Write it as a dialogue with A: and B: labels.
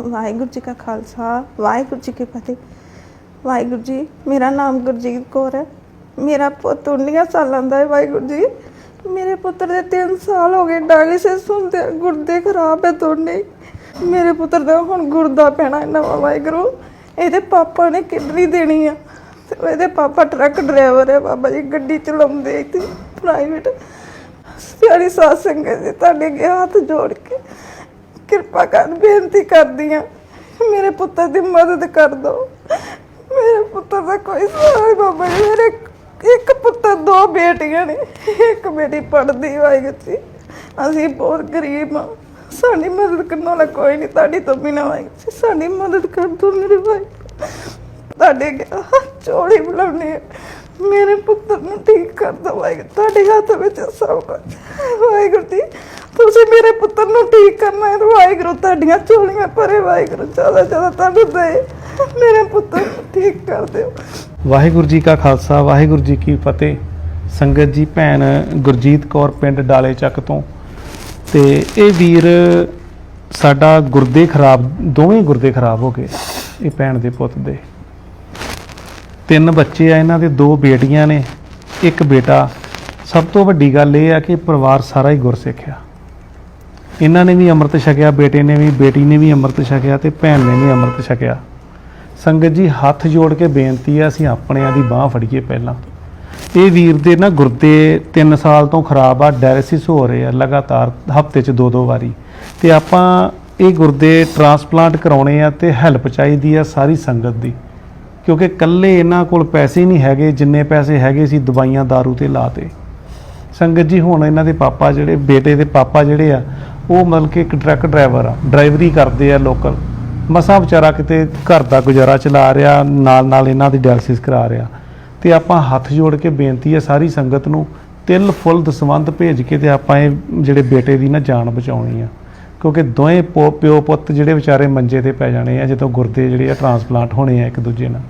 A: ਵਾਹਿਗੁਰੂ ਜੀ ਕਾ ਖਾਲਸਾ, ਵਾਹਿਗੁਰੂ ਜੀ ਕੀ ਫਤਿਹ। ਵਾਹਿਗੁਰੂ ਜੀ, ਮੇਰਾ ਨਾਮ ਗੁਰਜੀਤ ਕੌਰ ਹੈ। ਮੇਰਾ ਪੁੱਤ 19 ਸਾਲਾਂ ਦਾ ਹੈ ਵਾਹਿਗੁਰੂ ਜੀ। ਮੇਰੇ ਪੁੱਤਰ ਦੇ 3 ਸਾਲ ਹੋ ਗਏ, ਡਾਇਲਿਸਿਸ ਹੁੰਦੇ ਗੁਰਦੇ ਖਰਾਬ ਹੈ ਦੋਨੇ। ਮੇਰੇ ਪੁੱਤਰ ਦਾ ਹੁਣ ਗੁਰਦਾ ਪੈਣਾ ਹੈ ਨਵਾਂ ਵਾਹਿਗੁਰੂ। ਇਹਦੇ ਪਾਪਾ ਨੇ ਕਿਡਨੀ ਦੇਣੀ ਆ। ਤੇ ਇਹਦੇ ਪਾਪਾ ਟਰੱਕ ਡਰਾਈਵਰ ਹੈ ਬਾਬਾ ਜੀ, ਗੱਡੀ ਚਲਾਉਂਦੇ ਇੱਥੇ ਪ੍ਰਾਈਵੇਟ ਪਿਆਰੀ ਸਾਧ ਸੰਗਤ ਜੀ, ਤੁਹਾਡੇ ਅੱਗੇ ਹੱਥ ਜੋੜ ਕੇ। ਕਿਰਪਾ ਕਰ, ਬੇਨਤੀ ਕਰਦੀ ਆ ਮੇਰੇ ਪੁੱਤਰ ਦੀ ਮਦਦ ਕਰ ਦਿਓ ਮੇਰੇ ਪੁੱਤਰ ਦਾ ਕੋਈ ਸਹਾਰਾ ਬਾਬਾ ਜੀ ਮੇਰੇ ਇੱਕ ਪੁੱਤਰ, ਦੋ ਬੇਟੀਆਂ ਨੇ। ਇੱਕ ਬੇਟੀ ਪੜ੍ਹਦੀ ਵਾਹਿਗੁਰੂ ਜੀ। ਅਸੀਂ ਬਹੁਤ ਗਰੀਬ ਆ ਸਾਡੀ ਮਦਦ ਕਰਨ ਵਾਲਾ ਕੋਈ ਨਹੀਂ ਤੁਹਾਡੀ ਤੋਂ ਬਿਨਾਂ ਵਾਹਿਗੁਰੂ ਜੀ। ਸਾਡੀ ਮਦਦ ਕਰ ਦਿਓ ਮੇਰੇ ਭਾਈ ਤੁਹਾਡੇ ਅੱਗੇ ਹੱਥ ਜੋੜੀ ਬੁਲਾਉਣੀ ਮੇਰੇ ਪੁੱਤਰ ਨੂੰ ਠੀਕ ਕਰ ਦਿਓ ਵਾਹਿਗੁਰੂ ਤੁਹਾਡੇ ਹੱਥ ਵਿੱਚ ਸਭ ਕੁਝ ਵਾਹਿਗੁਰੂ ਜੀ ਪੁੱਤਰ ਨੂੰ ਠੀਕ ਕਰਨਾ ਹੈ। ਤੇ ਵਾਹਿਗੁਰੂ, ਤੁਹਾਡੀਆਂ ਝੋਲੀਆਂ ਭਰੇ। ਵਾਹਿਗੁਰੂ, ਜ਼ਿਆਦਾ ਜ਼ਿਆਦਾ ਤੁਹਾਨੂੰ ਦੇ। ਮੇਰੇ ਪੁੱਤਰ ਨੂੰ ਠੀਕ ਕਰ ਦਿਓ।
B: ਵਾਹਿਗੁਰੂ ਜੀ ਕਾ ਖਾਲਸਾ, ਵਾਹਿਗੁਰੂ ਜੀ ਕੀ ਫਤਿਹ। ਸੰਗਤ ਜੀ, ਭੈਣ ਗੁਰਜੀਤ ਕੌਰ ਪਿੰਡ ਡਾਲੇ ਚੱਕ ਤੋਂ। ਤੇ ਇਹ ਵੀਰ ਸਾਡਾ ਗੁਰਦੇ ਖਰਾਬ, ਦੋਵੇਂ ਗੁਰਦੇ ਖਰਾਬ ਹੋ ਗਏ, ਇਹ ਭੈਣ ਦੇ ਪੁੱਤ ਦੇ। ਤਿੰਨ ਬੱਚੇ ਆ ਇਹਨਾਂ ਦੇ, ਦੋ ਬੇਟੀਆਂ ਨੇ, ਇੱਕ ਬੇਟਾ। ਸਭ ਤੋਂ ਵੱਡੀ ਗੱਲ ਇਹ ਆ ਕਿ ਪਰਿਵਾਰ ਸਾਰਾ ਹੀ ਗੁਰਸਿੱਖ ਆ। ਇਹਨਾਂ ਨੇ ਵੀ ਅੰਮ੍ਰਿਤ ਛਕਿਆ, ਬੇਟੇ ਨੇ ਵੀ, ਬੇਟੀ ਨੇ ਵੀ ਅੰਮ੍ਰਿਤ ਛਕਿਆ ਤੇ ਭੈਣ ਨੇ ਵੀ ਅੰਮ੍ਰਿਤ ਛਕਿਆ। ਸੰਗਤ ਜੀ, ਹੱਥ ਜੋੜ ਕੇ ਬੇਨਤੀ ਆ ਅਸੀਂ ਆਪਣਿਆਂ ਦੀ ਬਾਹ ਫੜੀਏ ਪਹਿਲਾਂ। ਇਹ ਵੀਰ ਦੇ ਨਾ ਗੁਰਦੇ 3 ਸਾਲ ਤੋਂ ਖਰਾਬ ਆ, ਡਾਇਲਿਸਿਸ ਹੋ ਰਹੇ ਆ, ਲਗਾਤਾਰ ਹਫ਼ਤੇ 'ਚ ਦੋ ਦੋ ਵਾਰੀ। ਤੇ ਆਪਾਂ ਇਹ ਗੁਰਦੇ ਟਰਾਂਸਪਲਾਂਟ ਕਰਾਉਣੇ ਆ ਤੇ ਹੈਲਪ ਚਾਹੀਦੀ ਆ ਸਾਰੀ ਸੰਗਤ ਦੀ। ਕਿਉਂਕਿ ਇਕੱਲੇ ਇਹਨਾਂ ਕੋਲ ਪੈਸੇ ਨਹੀਂ ਹੈਗੇ, ਜਿੰਨੇ ਪੈਸੇ ਹੈਗੇ ਸੀ ਦਵਾਈਆਂ दारू ਤੇ ਲਾਤੇ ਸੰਗਤ ਜੀ, ਹੁਣ ਇਹਨਾਂ ਦੇ ਪਾਪਾ ਜਿਹੜੇ, ਬੇਟੇ ਦੇ ਪਾਪਾ ਜਿਹੜੇ ਆ ਉਹ ਮਤਲਬ ਕਿ ਇੱਕ ਟਰੱਕ ਡਰਾਈਵਰ ਆ, ਡਰਾਈਵਰੀ ਕਰਦੇ ਆ ਲੋਕਲ। ਮਸਾਂ ਵਿਚਾਰਾ ਕਿਤੇ ਘਰ ਦਾ ਗੁਜ਼ਾਰਾ ਚਲਾ ਰਿਹਾ, ਨਾਲ ਨਾਲ ਇਹਨਾਂ ਦੀ ਡਾਇਲਸਿਸ ਕਰਾ ਰਿਹਾ। ਤੇ ਆਪਾਂ ਹੱਥ ਜੋੜ ਕੇ ਬੇਨਤੀ ਹੈ ਸਾਰੀ ਸੰਗਤ ਨੂੰ, ਤਿਲ ਫੁੱਲ ਦਸਵੰਧ ਭੇਜ ਕੇ ਤੇ ਆਪਾਂ ਇਹ ਜਿਹੜੇ ਬੇਟੇ ਦੀ ਨਾ ਜਾਨ ਬਚਾਉਣੀ ਆ। ਕਿਉਂਕਿ ਦੋਵੇਂ ਪੋ- ਪਿਓ ਪੁੱਤ ਜਿਹੜੇ ਵਿਚਾਰੇ ਮੰਜੇ ਤੇ ਪੈ ਜਾਣੇ ਆ ਜਦੋਂ ਗੁਰਦੇ ਜਿਹੜੇ ਆ ਟਰਾਂਸਪਲਾਂਟ ਹੋਣੇ ਆ ਇੱਕ ਦੂਜੇ ਨਾਲ।